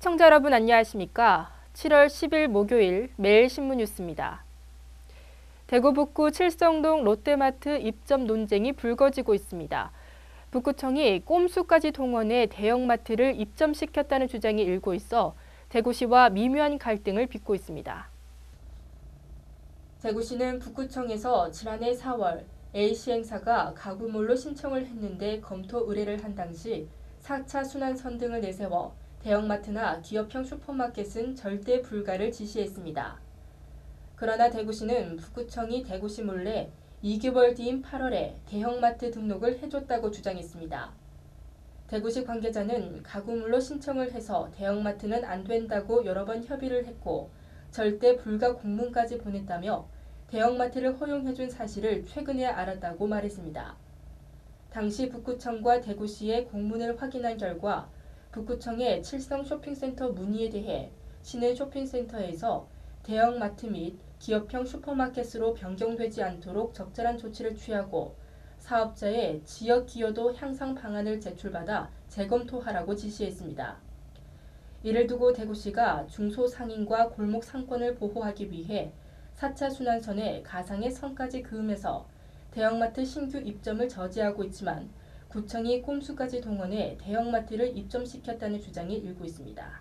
시청자 여러분 안녕하십니까? 7월 10일 목요일 매일신문 뉴스입니다. 대구 북구 칠성동 롯데마트 입점 논쟁이 불거지고 있습니다. 북구청이 꼼수까지 동원해 대형마트를 입점시켰다는 주장이 일고 있어 대구시와 미묘한 갈등을 빚고 있습니다. 대구시는 북구청에서 지난해 4월 A시행사가 가구몰로 신청을 했는데 검토 의뢰를 한 당시 4차 순환선 등을 내세워 대형마트나 기업형 슈퍼마켓은 절대 불가를 지시했습니다. 그러나 대구시는 북구청이 대구시 몰래 2개월 뒤인 8월에 대형마트 등록을 해줬다고 주장했습니다. 대구시 관계자는 가구물로 신청을 해서 대형마트는 안 된다고 여러 번 협의를 했고 절대 불가 공문까지 보냈다며 대형마트를 허용해준 사실을 최근에 알았다고 말했습니다. 당시 북구청과 대구시의 공문을 확인한 결과 북구청의 칠성 쇼핑센터 문의에 대해 시내 쇼핑센터에서 대형마트 및 기업형 슈퍼마켓으로 변경되지 않도록 적절한 조치를 취하고 사업자의 지역 기여도 향상 방안을 제출받아 재검토하라고 지시했습니다. 이를 두고 대구시가 중소상인과 골목 상권을 보호하기 위해 4차 순환선에 가상의 선까지 그으면서 대형마트 신규 입점을 저지하고 있지만 구청이 꼼수까지 동원해 대형마트를 입점시켰다는 주장이 일고 있습니다.